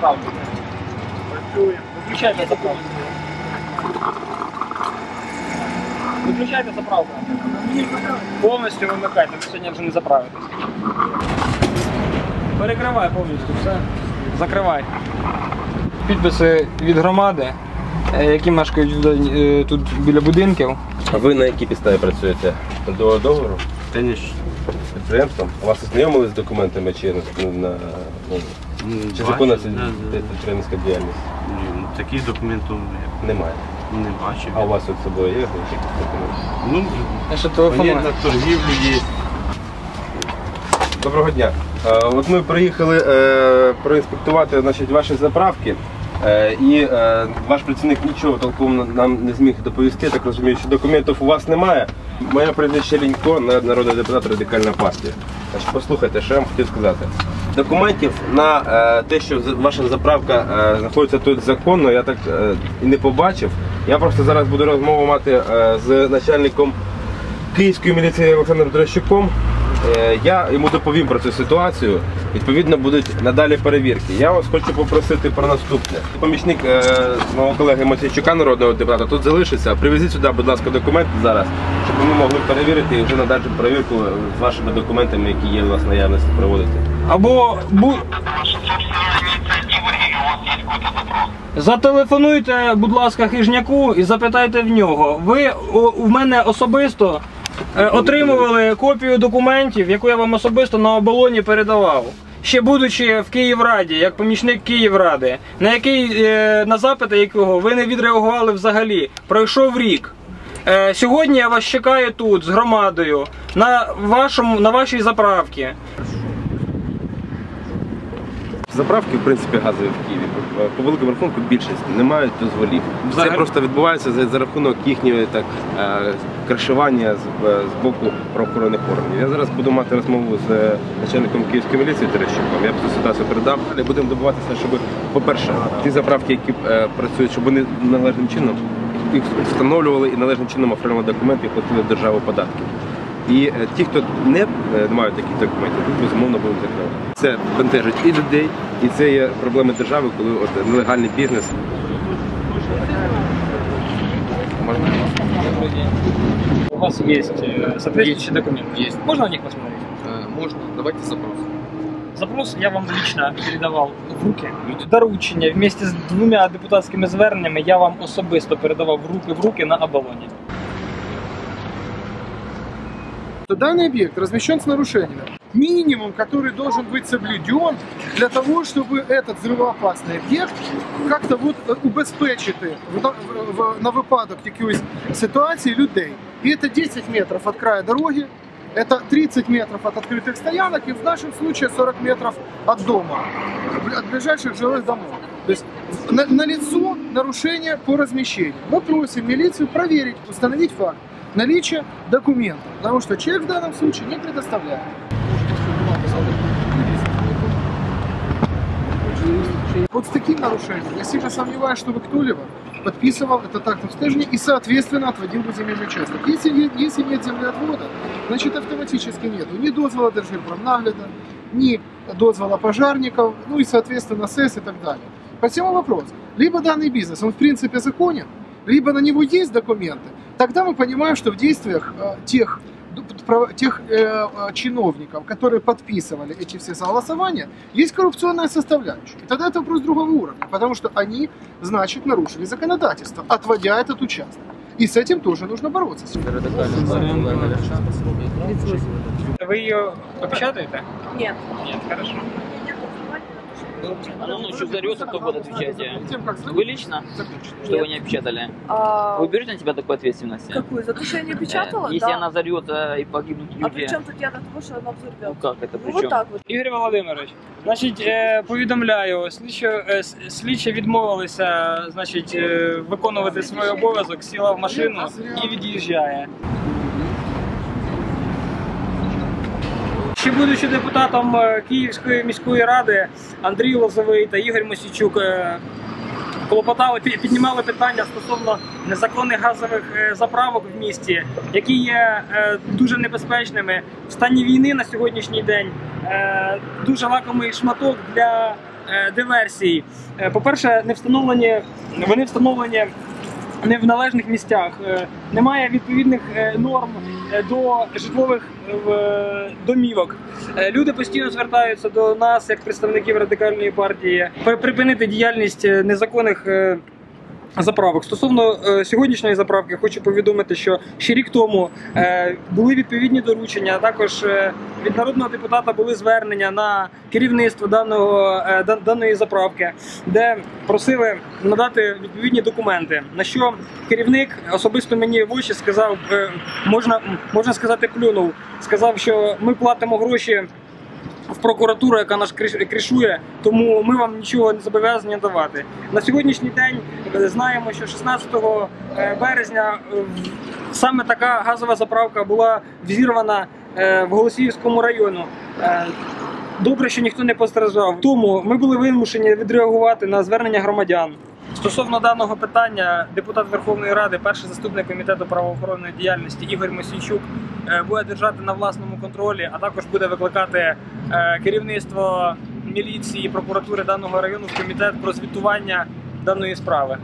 заправку. Працюємо. Виключайте заправку. Виключайте заправку. Повністю вимикайте, ви сьогодні вже не заправитесь. Перекривай повністю все. Закривай. Підписи від громади, е, які мешкають е, тут біля будинків. А ви на якій підставі працюєте? До договору? Конечно. З підприємством? А Вас ознайомили з документами чи на, на ну, чи законна це підприємницька діяльність? Ні, Таких документів Немає. не бачив. А у вас от з собою є якісь документи? Ну, на торгівлю є. Доброго дня. Е, От ми приїхали е, проінспектувати значить, ваші заправки. Е, І е, ваш працівник нічого толково нам не зміг доповісти. Я так розумію, що документів у вас немає. Моє прізвище Лінько, на- народний депутат Радикальна партія. Значить, послухайте, що я вам хотів сказати. Документів на е, те, що ваша заправка е, знаходиться тут законно, я так е, і не побачив. Я просто зараз буду розмову мати з начальником Київської міліції Олександром Дрощуком. Я йому доповім про цю ситуацію. Відповідно, будуть надалі перевірки. Я вас хочу попросити про наступне. Помічник мого колеги Матійчука, народного депутата, тут залишиться. Привезіть сюди, будь ласка, документи зараз, щоб ми могли перевірити і вже надалі перевірку з вашими документами, які є у вас наявності, проводити. Або бу... Зателефонуйте, будь ласка, хижняку і запитайте в нього. Ви у мене особисто е, отримували копію документів, яку я вам особисто на оболоні передавав. Ще будучи в Київраді, як помічник Київради, на який е, на запити якого ви не відреагували взагалі. Пройшов рік. Е, сьогодні я вас чекаю тут з громадою на вашому на вашій заправці. Заправки, в принципі, газові в Києві. по- великому рахунку більшість не мають дозволів. Це просто відбувається за, за рахунок їхнього так е, кришування з, е, з боку правоохоронних органів. Я зараз буду мати розмову з е, начальником Київської міліції Терещуком. Я б цю ситуацію передав. Далі будемо добиватися, щоб, по-перше, ті заправки, які працюють, щоб вони належним чином їх встановлювали і належним чином оформили документи і платили державу податки. І е, ті, хто не е, мають таких документів, тут безумовно будуть закривати. Це бентежить і людей, і це є проблеми держави, коли от нелегальний бізнес. Можна? У вас есть э, соответствующие документы? Есть. Можно на них посмотреть? Э, Можно, давайте запрос. Запрос я вам лично передавав в руки. Доручення вместе з двома депутатськими зверненнями я вам особисто передавав в руки в руки на оболоні. что данный объект размещен с нарушениями. Минимум, который должен быть соблюден для того, чтобы этот взрывоопасный объект как-то вот е, убезпечити в- в- в- на випадок якоїсь ситуації людей. И это 10 метров от края дороги, это 30 метров от открытых стоянок и в нашем случае 40 метров от дома, от ближайших жилых домов. То есть на, лицо нарушение по размещению. Мы просим милицию проверить, установить факт наличия документов, потому что человек в данном случае не предоставляет. Вот с таким нарушением я сильно сомневаюсь, чтобы кто-либо подписывал этот акт обстежения и, соответственно, отводил бы земельный участок. Если, нет- если нет землеотвода, значит автоматически нету ни дозвола Держгеопромнагляда, ни дозвола пожарников, ну и, соответственно, СЭС и так далее. Посему вопрос. Либо данный бизнес, он в принципе законен, либо на него есть документы, тогда мы понимаем, что в действиях э, тех, д- право- тех э, э, чиновников, которые подписывали эти все согласования, есть коррупционная составляющая. И тогда это вопрос другого уровня, потому что они, значит, нарушили законодательство, отводя этот участок. И с этим тоже нужно бороться. Ви її опечатаєте? Нет. Ні, хорошо. Она ночью взорвется, кто будет отвечать? Перед тем, как Вы лично? Что вы не опечатали? А, Вы берете на себя такую ответственность? какую? За то, что я не печатала? Если да. она взорвется и погибнут А люди. при чем тут я до того, что она Ну взорвет? как это? Ну При вот чем? так вот. Ігор Володимирович, значить, е, повідомляю, слідчо, е, с- слідчі відмовилися, значить, е, виконувати свій обов'язок, сіла в машину і від'їжджає. Ще будучи депутатом е, Київської міської ради, Андрій Лозовий та Ігор Мосійчук е, клопотали, піднімали питання стосовно незаконних газових е, заправок в місті, які є дуже небезпечними в стані війни на сьогоднішній день. Дуже лакомий шматок для е, диверсій. Е, По-перше, не встановлені, вони встановлені не в належних місцях. Е, Немає відповідних е, норм е, до житлових домівок. Люди постійно звертаються до нас, як представників радикальної партії, припинити діяльність незаконних. Заправок стосовно е, сьогоднішньої заправки, хочу повідомити, що ще рік тому е, були відповідні доручення. а Також е, від народного депутата були звернення на керівництво даного е, даної заправки, де просили надати відповідні документи. На що керівник особисто мені в очі сказав, е, можна можна сказати, плюнув. Сказав, що ми платимо гроші в прокуратуру, яка нас криш- кришує, тому ми вам нічого не зобов'язані давати. На сьогоднішній день е, знаємо, що 16 е, березня е, саме така газова заправка була взірвана в Голосіївському району. Добре, що ніхто не постраждав. Тому ми були вимушені відреагувати на звернення громадян. Стосовно даного питання, депутат Верховної Ради, перший заступник комітету правоохоронної діяльності Ігор Мосійчук е, буде держати на власному контролі, а також буде викликати е, керівництво міліції і прокуратури даного району в комітет про звітування даної справи.